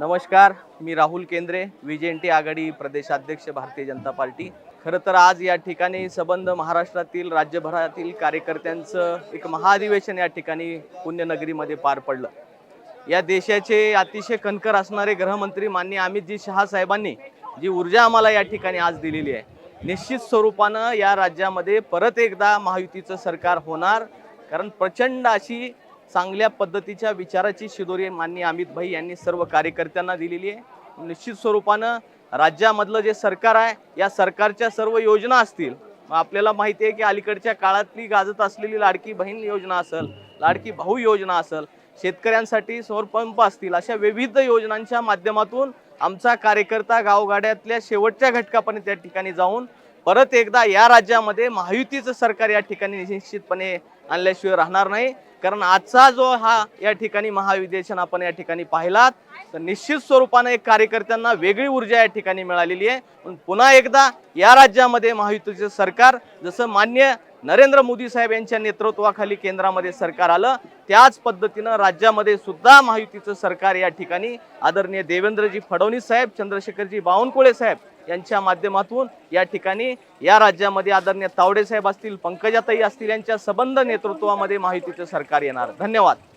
नमस्कार मी राहुल केंद्रे विजेंटी आघाडी प्रदेशाध्यक्ष भारतीय जनता पार्टी. खरं तर आज या ठिकाणी संबंध महाराष्ट्रातील राज्यभरातील कार्यकर्त्यांचं एक महाधिवेशन या ठिकाणी पुण्यनगरीमध्ये पार पडलं. या देशाचे अतिशय कणकर असणारे गृहमंत्री मान्य अमितजी शहा साहेबांनी जी ऊर्जा आम्हाला या ठिकाणी आज दिलेली आहे निश्चित स्वरूपानं या राज्यामध्ये परत एकदा महायुतीचं सरकार होणार. कारण प्रचंड अशी चांगल्या पद्धतीच्या विचाराची शिदोरी माननीय अमित भाई यांनी सर्व कार्यकर्त्यांना दिलेली आहे. निश्चित स्वरूपानं राज्यामधलं जे सरकार आहे या सरकारच्या सर्व योजना असतील मग आपल्याला माहिती आहे की अलीकडच्या काळातली गाजत असलेली लाडकी बहीण योजना असेल लाडकी भाऊ योजना असेल शेतकऱ्यांसाठी सौरपंप असतील अशा विविध योजनांच्या माध्यमातून आमचा कार्यकर्ता गावगाड्यातल्या शेवटच्या घटकापर्यंत त्या ठिकाणी जाऊन परत एकदा या राज्यामध्ये महायुतीचं सरकार या ठिकाणी निश्चितपणे आणल्याशिवाय राहणार नाही. कारण आजचा जो हा या ठिकाणी महाविदेशन आपण या ठिकाणी पाहिलात तर निश्चित स्वरूपाने एक कार्यकर्त्यांना वेगळी ऊर्जा या ठिकाणी मिळालेली आहे. पण पुन्हा एकदा या राज्यामध्ये महायुतीचं सरकार जसं मान्य नरेंद्र मोदी साहेब यांच्या नेतृत्वाखाली केंद्रामध्ये सरकार आलं त्याच पद्धतीनं राज्यामध्ये सुद्धा महायुतीचं सरकार या ठिकाणी आदरणीय देवेंद्रजी फडणवीस साहेब चंद्रशेखरजी बावनकुळे साहेब यांच्या माध्यमातून या ठिकाणी या राज्यामध्ये आदरणीय तावडे साहेब असतील पंकजाताई असतील यांच्या सबंध नेतृत्वामध्ये महायुतीचं सरकार येणार. धन्यवाद.